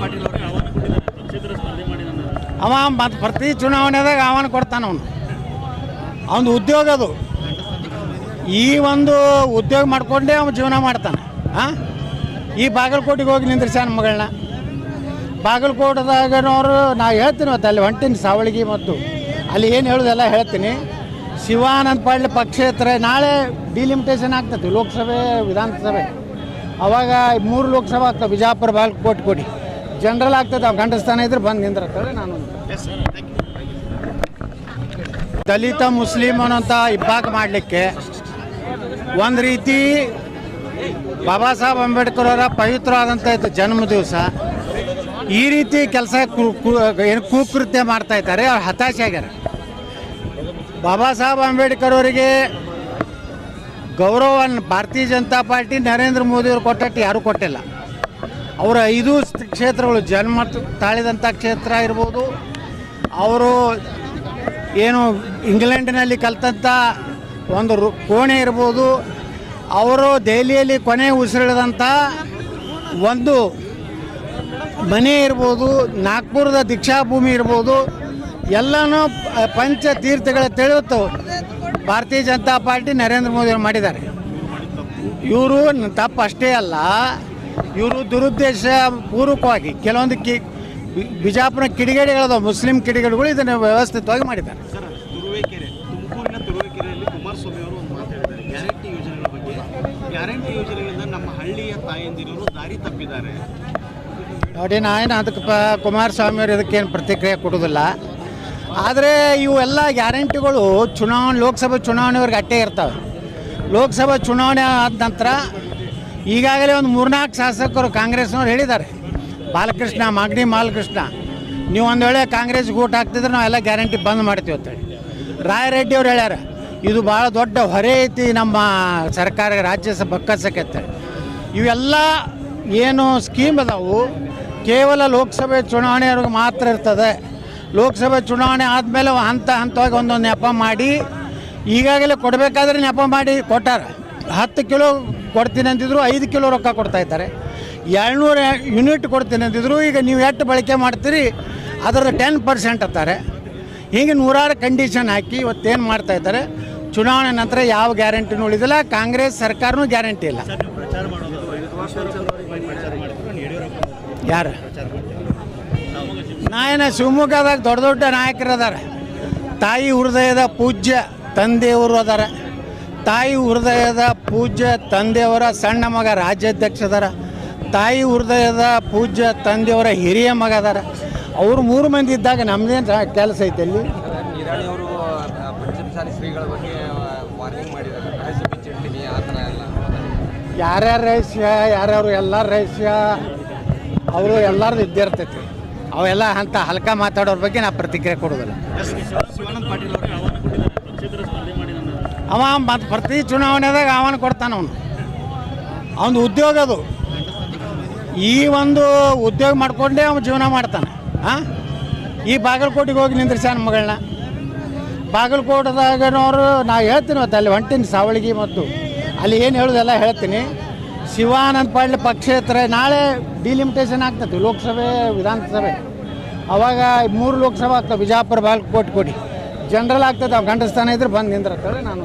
ಪಾಟೀಲ್ ಅವ ಮತ್ತು ಪ್ರತಿ ಚುನಾವಣೆದಾಗ ಆಹ್ವಾನ ಕೊಡ್ತಾನೆ ಅವನು. ಅವನು ಉದ್ಯೋಗ ಅದು. ಈ ಒಂದು ಉದ್ಯೋಗ ಮಾಡ್ಕೊಂಡೇ ಅವನು ಜೀವನ ಮಾಡ್ತಾನೆ. ಹಾಂ ಈ ಬಾಗಲಕೋಟೆಗೆ ಹೋಗಿ ನಿಂದ್ರಿಸ್ಯಾನ ಮಗಳನ್ನ? ಬಾಗಲಕೋಟದಾಗನವರು ನಾ ಹೇಳ್ತೀನಿ ಮತ್ತು ಅಲ್ಲಿ ಹೊಂಟೀನಿ ಸಾವಳಿಗೆ ಮತ್ತು ಅಲ್ಲಿ ಏನು ಹೇಳೋದೆಲ್ಲ ಹೇಳ್ತೀನಿ. ಶಿವಾನಂದ ಪಾಳ್ಯ ಪಕ್ಷೇತರ ನಾಳೆ ಡಿಲಿಮಿಟೇಷನ್ ಆಗ್ತದೆ ಲೋಕಸಭೆ, ವಿಧಾನಸಭೆ. ಅವಾಗ ಮೂರು ಲೋಕಸಭಾ ಆಗ್ತವೆ ಬಿಜಾಪುರ ಕೋಟ್ ಕೊಡಿ. ಜನರಲ್ ಆಗ್ತದೆ ಅವ್ರು ಗಂಡಸ್ತಾನ ಇದ್ರೆ ಬಂದು ನಿಂದಿರ್ತಾರೆ ನಾನು ದಲಿತ ಮುಸ್ಲಿಮ್ ಅನ್ನೋಂಥ ಇಬ್ಬಾಕ್ ಮಾಡಲಿಕ್ಕೆ ಒಂದು ರೀತಿ ಬಾಬಾ ಸಾಹೇಬ್ ಅಂಬೇಡ್ಕರ್ ಅವರ ಪವಿತ್ರವಾದಂಥ ಇತ್ತು ಜನ್ಮ ದಿವಸ. ಈ ರೀತಿ ಕೆಲಸ ಏನು ಕುಕೃತ್ಯ ಮಾಡ್ತಾ ಇದ್ದಾರೆ ಅವ್ರು ಹತಾಶೆ ಆಗ್ಯಾರ. ಬಾಬಾ ಸಾಹೇಬ್ ಅಂಬೇಡ್ಕರ್ ಅವರಿಗೆ ಗೌರವವನ್ನು ಭಾರತೀಯ ಜನತಾ ಪಾರ್ಟಿ ನರೇಂದ್ರ ಮೋದಿಯವರು ಕೊಟ್ಟಟ್ಟು ಯಾರೂ ಕೊಟ್ಟಿಲ್ಲ. ಅವರ ಐದು ಕ್ಷೇತ್ರಗಳು ಜನ್ಮ ತಾಳಿದಂಥ ಕ್ಷೇತ್ರ ಇರ್ಬೋದು. ಅವರು ಏನು ಇಂಗ್ಲೆಂಡಿನಲ್ಲಿ ಕಲ್ತಂಥ ಒಂದು ಕೋಣೆ ಇರ್ಬೋದು. ಅವರು ದೆಹಲಿಯಲ್ಲಿ ಕೊನೆ ಉಸಿರಿಳಿದಂಥ ಒಂದು ಮನೆ ಇರ್ಬೋದು, ನಾಗ್ಪುರದ ದೀಕ್ಷಾಭೂಮಿ ಇರ್ಬೋದು. ಎಲ್ಲನೂ ಪಂಚ ತೀರ್ಥಗಳ ತಿಳಿಯುತ್ತು ಭಾರತೀಯ ಜನತಾ ಪಾರ್ಟಿ ನರೇಂದ್ರ ಮೋದಿ ಅವರು ಮಾಡಿದ್ದಾರೆ. ಇವರು ತಪ್ಪು ಅಷ್ಟೇ ಅಲ್ಲ ಇವರು ದುರುದ್ದೇಶ ಪೂರ್ವಕವಾಗಿ ಕೆಲವೊಂದು ಕಿ ಬಿಜಾಪುರ ಕಿಡಿಗೇಡಿಗಳದ ಮುಸ್ಲಿಂ ಕಿಡಿಗೇಡಿಗಳು ಇದನ್ನು ವ್ಯವಸ್ಥಿತವಾಗಿ ಮಾಡಿದ್ದಾರೆ. ಗ್ಯಾರಂಟಿ ಯೋಜನೆಗಳಿಂದ ನಮ್ಮ ಹಳ್ಳಿಯ ತಾಯಂದಿರರು ದಾರಿ ತಪ್ಪಿದ್ದಾರೆ. ನೋಡಿ ನಾನು ಅದಕ್ಕೆ ಕುಮಾರಸ್ವಾಮಿ ಅವರು ಇದಕ್ಕೇನು ಪ್ರತಿಕ್ರಿಯೆ ಕೊಡೋದಿಲ್ಲ ಆದರೆ ಇವೆಲ್ಲ ಗ್ಯಾರಂಟಿಗಳು ಚುನಾವಣೆ, ಲೋಕಸಭೆ ಚುನಾವಣೆವರೆಗೆ ಅಟ್ಟೇ ಇರ್ತವೆ. ಲೋಕಸಭಾ ಚುನಾವಣೆ ಆದ ನಂತರ ಈಗಾಗಲೇ ಒಂದು ಮೂರ್ನಾಲ್ಕು ಶಾಸಕರು ಕಾಂಗ್ರೆಸ್ನವ್ರು ಹೇಳಿದ್ದಾರೆ. ಬಾಲಕೃಷ್ಣ, ಮಾಗಡಿ ಬಾಲಕೃಷ್ಣ ನೀವು ಒಂದು ವೇಳೆ ಕಾಂಗ್ರೆಸ್ಗೆ ಓಟ್ ಹಾಕ್ತಿದ್ರೆ ನಾವೆಲ್ಲ ಗ್ಯಾರಂಟಿ ಬಂದ್ ಮಾಡ್ತೀವಿ ಅಂತೇಳಿ ರಾಯರೆಡ್ಡಿ ಅವ್ರು ಹೇಳ್ಯಾರ, ಇದು ಭಾಳ ದೊಡ್ಡ ಹೊರೆ ಐತಿ ನಮ್ಮ ಸರ್ಕಾರ ರಾಜ್ಯ ಬಕ್ಕಸಕ್ಕೆ ಅಂತೇಳಿ ಇವೆಲ್ಲ ಏನು ಸ್ಕೀಮ್ ಅದಾವು, ಕೇವಲ ಲೋಕಸಭೆ ಚುನಾವಣೆಯವ್ರಿಗೆ ಮಾತ್ರ ಇರ್ತದೆ. ಲೋಕಸಭೆ ಚುನಾವಣೆ ಆದಮೇಲೆ ಹಂತ ಹಂತವಾಗಿ ಒಂದೊಂದು ನೆಪ ಮಾಡಿ, ಈಗಾಗಲೇ ಕೊಡಬೇಕಾದ್ರೆ ನೆಪ ಮಾಡಿ ಕೊಟ್ಟಾರೆ. ಹತ್ತು ಕಿಲೋ ಕೊಡ್ತೀನಿ ಅಂತಿದ್ರು ಐದು ಕಿಲೋ ರೊಕ್ಕ ಕೊಡ್ತಾ ಇದ್ದಾರೆ. ಏಳ್ನೂರು ಯೂನಿಟ್ ಕೊಡ್ತೀನಿ ಅಂತಿದ್ರು ಈಗ ನೀವು ಎಷ್ಟು ಬಳಕೆ ಮಾಡ್ತೀರಿ ಅದರ ಟೆನ್ ಪರ್ಸೆಂಟ್ ಅಂತಾರೆ. ಹೀಗೆ ನೂರಾರು ಕಂಡೀಷನ್ ಹಾಕಿ ಇವತ್ತೇನು ಮಾಡ್ತಾ ಇದ್ದಾರೆ, ಚುನಾವಣೆ ನಂತರ ಯಾವ ಗ್ಯಾರಂಟಿನೂ ಉಳಿದಿಲ್ಲ, ಕಾಂಗ್ರೆಸ್ ಸರ್ಕಾರನೂ ಗ್ಯಾರಂಟಿ ಇಲ್ಲ. ಯಾರು? ನಾಯನ ಶಿವಮೊಗ್ಗದಾಗ ದೊಡ್ಡ ದೊಡ್ಡ ನಾಯಕರು ಅದಾರ. ತಾಯಿ ಹೃದಯದ ಪೂಜ್ಯ ತಂದೆಯವರು ಅದಾರ. ತಾಯಿ ಹೃದಯದ ಪೂಜ್ಯ ತಂದೆಯವರ ಸಣ್ಣ ಮಗ ರಾಜ್ಯಾಧ್ಯಕ್ಷ ಅದಾರ. ತಾಯಿ ಹೃದಯದ ಪೂಜ್ಯ ತಂದೆಯವರ ಹಿರಿಯ ಮಗ ಅದಾರ. ಅವ್ರು ಮೂರು ಮಂದಿ ಇದ್ದಾಗ ನಮ್ಮದೇನು ಕೆಲಸ ಐತೆ ಅಲ್ಲಿ? ಯಾರ್ಯಾರ ರಹಸ್ಯ ಯಾರ್ಯಾರು ಎಲ್ಲರ ರಹಸ್ಯ ಅವರು ಎಲ್ಲರದ್ದು ಇದ್ದೇ ಇರ್ತೈತಿ. ಅವೆಲ್ಲ ಅಂತ ಹಲ್ಕ ಮಾತಾಡೋರ ಬಗ್ಗೆ ನಾ ಪ್ರತಿಕ್ರಿಯೆ ಕೊಡೋದಿಲ್ಲ ಅವ ಮತ್ತು ಪ್ರತಿ ಚುನಾವಣೆದಾಗ ಆಹ್ವಾನ ಕೊಡ್ತಾನೆ ಅವನು. ಅವನು ಉದ್ಯೋಗ ಅದು. ಈ ಒಂದು ಉದ್ಯೋಗ ಮಾಡ್ಕೊಂಡೇ ಅವನು ಜೀವನ ಮಾಡ್ತಾನೆ. ಹಾಂ ಈ ಬಾಗಲಕೋಟೆಗೆ ಹೋಗಿ ನಿಂದ್ರಿಸ್ಯಾನ ಮಗಳನ್ನ ಬಾಗಲಕೋಟದಾಗನವರು ನಾ ಹೇಳ್ತೀನಿ ಮತ್ತು ಅಲ್ಲಿ ಹೊಂಟಿನ ಸಾವಳಿಗೆ ಮತ್ತು ಅಲ್ಲಿ ಏನು ಹೇಳೋದೆಲ್ಲ ಹೇಳ್ತೀನಿ. ಶಿವಾನಂದ ಪಾಳ್ಯ ಪಕ್ಷೇತರ ನಾಳೆ ಡಿಲಿಮಿಟೇಷನ್ ಆಗ್ತದೆ, ಲೋಕಸಭೆ, ವಿಧಾನಸಭೆ. ಅವಾಗ ಮೂರು ಲೋಕಸಭೆ ಆಗ್ತವೆ ಬಿಜಾಪುರ ಬಾಗಲಕೋಟೆ ಕೊಡಿ. ಜನರಲ್ ಆಗ್ತದೆ ಅವ್ರು ಗಂಡ ಸ್ಥಾನ ಇದ್ರೆ ಬಂದು ನಿಂದ್ರೆ ನಾನು